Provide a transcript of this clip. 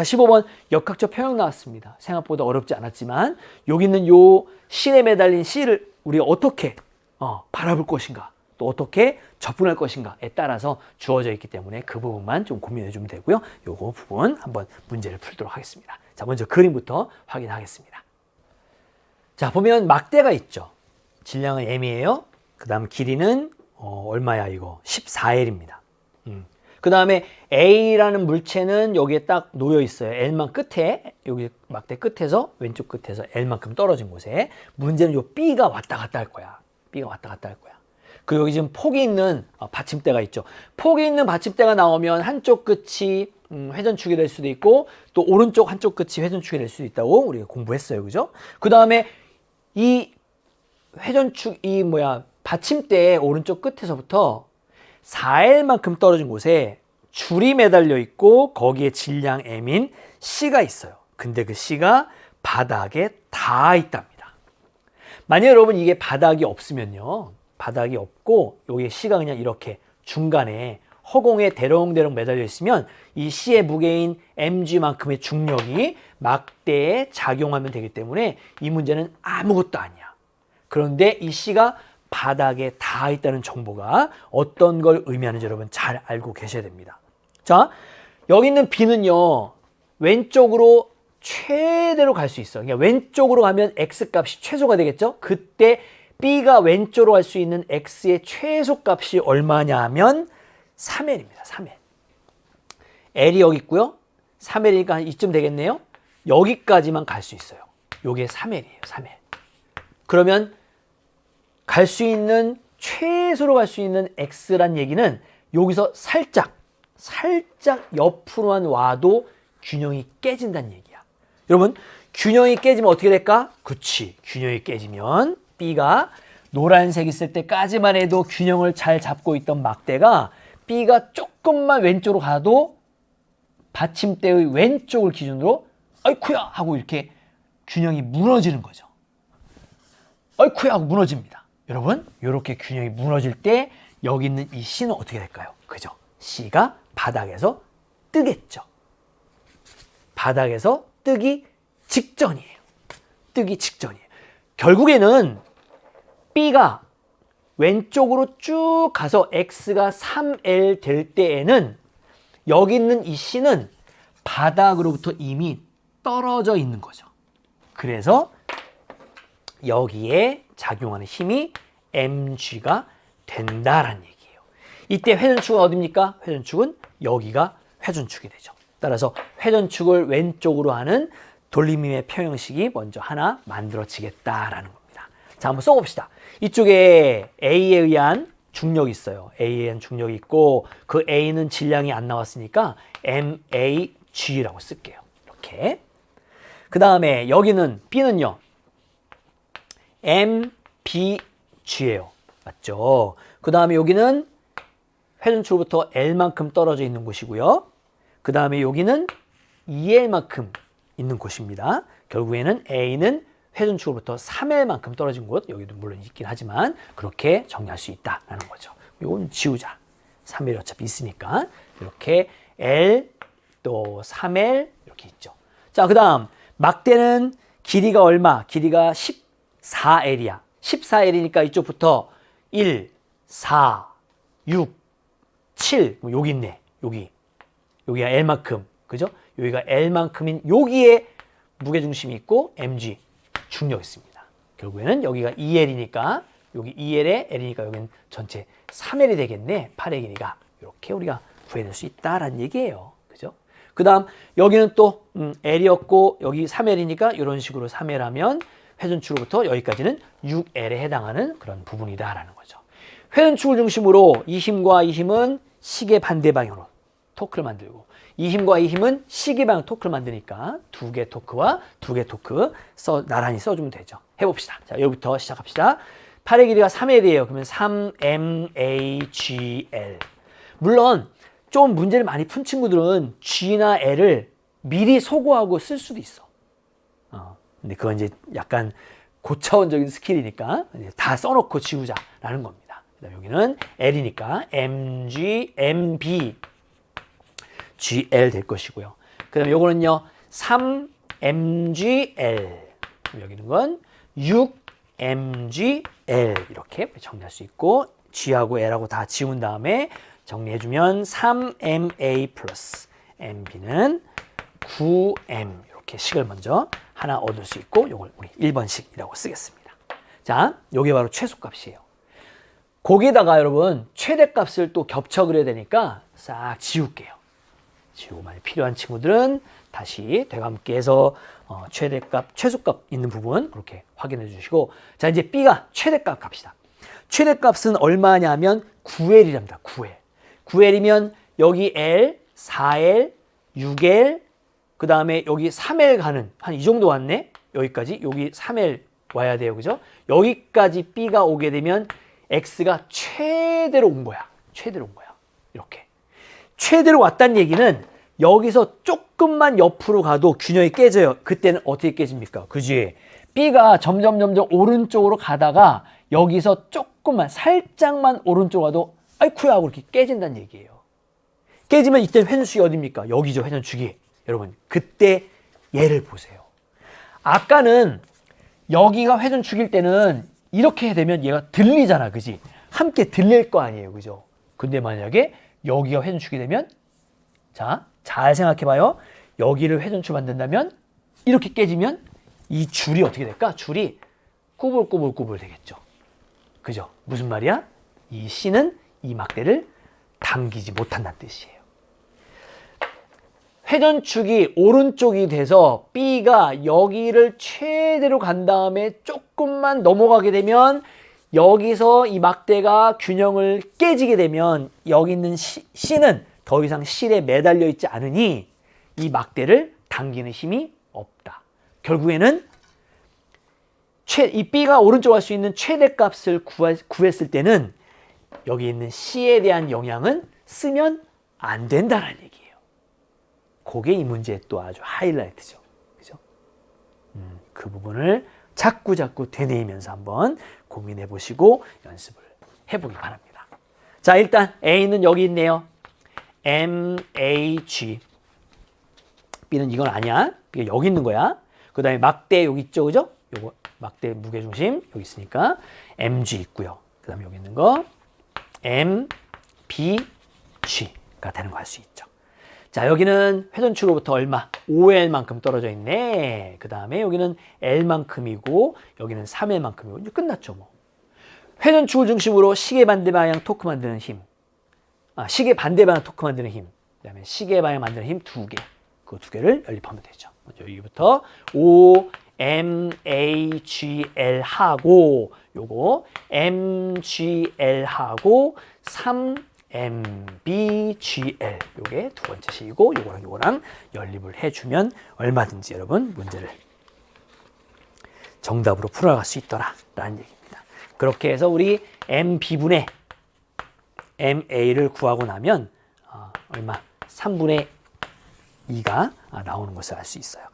자, 15번 역학적 평형 나왔습니다. 생각보다 어렵지 않았지만 여기 있는 요 실에 매달린 C를 우리가 어떻게 어, 바라볼 것인가 또 어떻게 접근할 것인가에 따라서 주어져 있기 때문에 그 부분만 좀 고민해 주면 되고요. 요거 부분 한번 문제를 풀도록 하겠습니다. 자, 먼저 그림부터 확인하겠습니다. 자, 보면 막대가 있죠. 질량은 m이에요. 그 다음 길이는 어, 얼마야 이거? 14L입니다. 음. 그 다음에 A라는 물체는 여기에 딱 놓여 있어요. L만 끝에, 여기 막대 끝에서, 왼쪽 끝에서 L만큼 떨어진 곳에. 문제는 요 B가 왔다 갔다 할 거야. B가 왔다 갔다 할 거야. 그리고 여기 지금 폭이 있는 어, 받침대가 있죠. 폭이 있는 받침대가 나오면 한쪽 끝이 음, 회전축이 될 수도 있고 또 오른쪽 한쪽 끝이 회전축이 될 수도 있다고 우리가 공부했어요. 그죠? 그 다음에 이 회전축, 이 뭐야, 받침대의 오른쪽 끝에서부터 4L만큼 떨어진 곳에 줄이 매달려 있고 거기에 질량 M인 C가 있어요. 근데 그 C가 바닥에 닿아 있답니다. 만약 여러분 이게 바닥이 없으면요. 바닥이 없고 여기에 C가 그냥 이렇게 중간에 허공에 대롱대롱 매달려 있으면 이 C의 무게인 mg만큼의 중력이 막대에 작용하면 되기 때문에 이 문제는 아무것도 아니야. 그런데 이 C가 바닥에 닿아 있다는 정보가 어떤 걸 의미하는지 여러분 잘 알고 계셔야 됩니다. 자, 여기 있는 B는요, 왼쪽으로 최대로 갈 수 있어. 그러니까 왼쪽으로 가면 X 값이 최소가 되겠죠? 그때 B가 왼쪽으로 갈 수 있는 X의 최소 값이 얼마냐 하면 3L입니다. 3L. L이 여기 있고요. 3L이니까 한 이쯤 되겠네요. 여기까지만 갈 수 있어요. 요게 3L이에요. 3L. 그러면 갈 수 있는 최소로 갈 수 있는 x란 얘기는 여기서 살짝 살짝 옆으로만 와도 균형이 깨진다는 얘기야. 여러분 균형이 깨지면 어떻게 될까? 그치 균형이 깨지면 B가 노란색 있을 때까지만 해도 균형을 잘 잡고 있던 막대가 B가 조금만 왼쪽으로 가도 받침대의 왼쪽을 기준으로 아이쿠야 하고 이렇게 균형이 무너지는 거죠. 아이쿠야 하고 무너집니다. 여러분, 이렇게 균형이 무너질 때 여기 있는 이 C는 어떻게 될까요? 그죠? C가 바닥에서 뜨겠죠. 바닥에서 뜨기 직전이에요. 뜨기 직전이에요. 결국에는 B가 왼쪽으로 쭉 가서 X가 3L 될 때에는 여기 있는 이 C는 바닥으로부터 이미 떨어져 있는 거죠. 그래서 여기에 작용하는 힘이 mg가 된다라는 얘기예요. 이때 회전축은 어디입니까? 회전축은 여기가 회전축이 되죠. 따라서 회전축을 왼쪽으로 하는 돌림림의 평형식이 먼저 하나 만들어지겠다라는 겁니다. 자, 한번 써봅시다. 이쪽에 A에 의한 중력이 있어요. A에 의한 중력이 있고 그 A는 질량이 안 나왔으니까 MAG라고 쓸게요. 이렇게. 그 다음에 여기는 B는요. MBG예요. 맞죠? 그 다음에 여기는 회전축으로부터 L만큼 떨어져 있는 곳이고요. 그 다음에 여기는 2L만큼 있는 곳입니다. 결국에는 A는 회전축으로부터 3L만큼 떨어진 곳, 여기도 물론 있긴 하지만 그렇게 정리할 수 있다라는 거죠. 이건 지우자. 3L 어차피 있으니까 이렇게 L 또 3L 이렇게 있죠. 자, 그 다음 막대는 길이가 얼마? 길이가 14L이야. 14L이니까 이쪽부터 1, 4, 6, 7, 뭐 여기 있네. 여기. 여기가 L만큼. 그죠? 여기가 L만큼인 여기에 무게중심이 있고 mg 중력이 있습니다. 결국에는 여기가 2L이니까 여기 2L에 L이니까 여기는 전체 3L이 되겠네. 8의 길이가. 이렇게 우리가 구해낼 수 있다라는 얘기예요. 그죠? 그 다음 여기는 또 음, L이었고 여기 3L이니까 이런 식으로 3L 하면 회전축으로부터 여기까지는 6L에 해당하는 그런 부분이다라는 거죠. 회전축을 중심으로 이 힘과 이 힘은 시계 반대 방향으로 토크를 만들고 이 힘과 이 힘은 시계 방향 토크를 만드니까 두 개 토크와 두 개 토크 써 나란히 써주면 되죠. 해봅시다. 자 여기부터 시작합시다. 팔의 길이가 3L이에요. 그러면 3MAGL. 물론 좀 문제를 많이 푼 친구들은 G나 L을 미리 소거하고 쓸 수도 있어. 어, 근데 그건 이제 약간 고차원적인 스킬이니까 다 써놓고 지우자라는 겁니다. 여기는 L이니까 MG, MB, GL 될 것이고요. 그 다음에 요거는요. 3mgl. 여기는 건 6mgl 이렇게 정리할 수 있고 G하고 L하고 다 지운 다음에 정리해주면 3ma 플러스 mb는 9m 이렇게 식을 먼저 하나 얻을 수 있고 요걸 우리 1번식이라고 쓰겠습니다. 자, 요게 바로 최소값이에요. 거기다가 여러분 최대값을 또 겹쳐 그려야 되니까 싹 지울게요. 지우고 만약 필요한 친구들은 다시 대감께서 어, 최대값, 최소값 있는 부분 그렇게 확인해 주시고 자 이제 B가 최대값 갑시다. 최대값은 얼마냐면 9L이랍니다. 9L. 9L이면 여기 L, 4L, 6L 그 다음에 여기 3L 가는 한 이 정도 왔네. 여기까지 여기 3L 와야 돼요. 그죠? 여기까지 B가 오게 되면 X가 최대로 온 거야. 최대로 온 거야. 이렇게. 최대로 왔다는 얘기는 여기서 조금만 옆으로 가도 균형이 깨져요. 그때는 어떻게 깨집니까? 그지? B가 점점 점점 오른쪽으로 가다가 여기서 조금만 살짝만 오른쪽 가도 아이쿠야 하고 이렇게 깨진다는 얘기예요. 깨지면 이때 회전축이 어딥니까? 여기죠 회전축이. 여러분 그때 얘를 보세요. 아까는 여기가 회전 축일 때는 이렇게 되면 얘가 들리잖아. 그지? 함께 들릴 거 아니에요. 그죠? 근데 만약에 여기가 회전 축이 되면 자, 잘 생각해 봐요. 여기를 회전축 만든다면 이렇게 깨지면 이 줄이 어떻게 될까? 줄이 꾸불꾸불꾸불 되겠죠. 그죠? 무슨 말이야? 이 C는 이 막대를 당기지 못한다는 뜻이에요. 회전축이 오른쪽이 돼서 B가 여기를 최대로 간 다음에 조금만 넘어가게 되면 여기서 이 막대가 균형을 깨지게 되면 여기 있는 C, C는 더 이상 실에 매달려 있지 않으니 이 막대를 당기는 힘이 없다. 결국에는 최, 이 B가 오른쪽 갈수 있는 최대값을 구했을 때는 여기 있는 C에 대한 영향은 쓰면 안 된다는 얘기예요. 그게 이 문제의 또 아주 하이라이트죠. 그죠? 음, 그 부분을 자꾸 자꾸 되뇌이면서 한번 고민해 보시고 연습을 해보기 바랍니다. 자, 일단 A는 여기 있네요. MAG. B는 이건 아니야. B가 여기 있는 거야. 그 다음에 막대 여기 있죠. 그죠? 요거 막대 무게중심 여기 있으니까 MG 있고요. 그 다음에 여기 있는 거 MBG가 되는 거알수 있죠. 자, 여기는 회전축으로부터 얼마? 5L만큼 떨어져 있네. 그 다음에 여기는 L만큼이고, 여기는 3L만큼이고, 이제 끝났죠, 뭐. 회전축을 중심으로 시계 반대 방향 토크 만드는 힘. 아, 시계 반대 방향 토크 만드는 힘. 그 다음에 시계 방향 만드는 힘 두 개. 그 두 개를 연립하면 되죠. 여기부터 O, M, A, G, L 하고, 요거 M, G, L 하고, 3, M, B, G, L. 요게 두 번째 식이고, 요거랑 요거랑 연립을 해주면 얼마든지 여러분 문제를 정답으로 풀어갈 수 있더라. 라는 얘기입니다. 그렇게 해서 우리 MB분의 MA를 구하고 나면 어, 얼마? 3분의 2가 나오는 것을 알 수 있어요.